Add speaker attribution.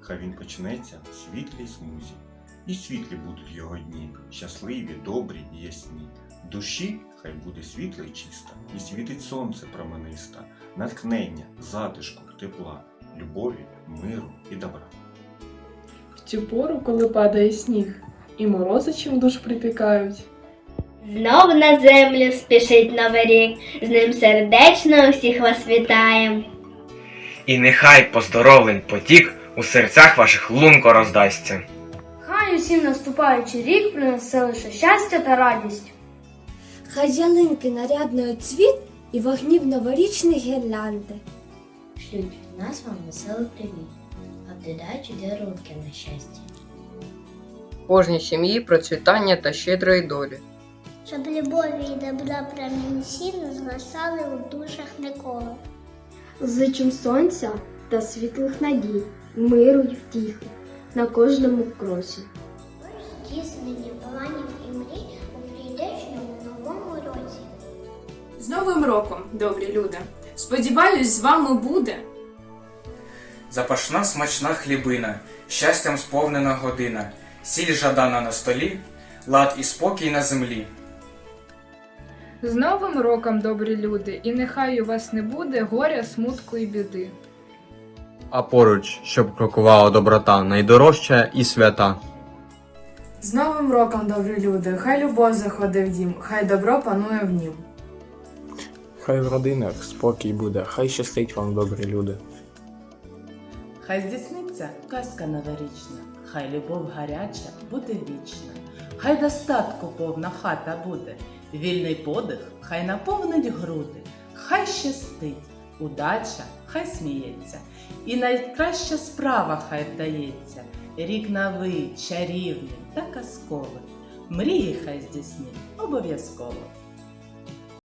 Speaker 1: хай він почнеться в світлій смузі. І світлі будуть його дні, щасливі, добрі і ясні. Душі хай буде світла й чиста, і світить сонце промениста, натхнення, затишку, тепла, любові, миру і добра.
Speaker 2: В цю пору, коли падає сніг, і морози чим душ припікають.
Speaker 3: Знов на землю спішить новий рік, з ним сердечно усіх вас вітаєм.
Speaker 4: І нехай поздоровлень потік у серцях ваших лунко роздасться.
Speaker 5: Хай усім наступаючий рік принесе лише щастя та радість.
Speaker 6: Хай ялинки нарядної цвіт і вогнів новорічних гірлянди.
Speaker 7: Шлють від нас вам веселий привіт, а в додачу дарунки на щастя.
Speaker 8: кожній сім'ї процвітання та щедрої долі.
Speaker 3: Щоб любові і добра промінці не згасали у душах ніколи.
Speaker 5: Зичим сонця та світлих надій, миру й втіхи на кожному кросі.
Speaker 3: Здійснення планів і мрій у прийдешньому новому році.
Speaker 2: З Новим роком, добрі люди! Сподіваюсь, з вами буде.
Speaker 9: Запашна смачна хлібина, щастям сповнена година, сіль жадана на столі, лад і спокій на землі.
Speaker 10: З Новим роком, добрі люди, і нехай у вас не буде горя, смутку і біди.
Speaker 11: А поруч, щоб крокувала доброта, найдорожча і свята.
Speaker 2: З Новим роком, добрі люди! Хай любов заходить в дім, хай добро панує в нім.
Speaker 12: Хай в родинах спокій буде, хай щастить вам, добрі люди.
Speaker 13: Хай здійсниться казка новорічна, хай любов гаряча буде вічна, хай достатку повна хата буде, вільний подих, хай наповнить груди, хай щастить, удача, хай сміється, і найкраща справа хай вдається, рік новий, чарівний та казковий, мрії хай здійснить обов'язково.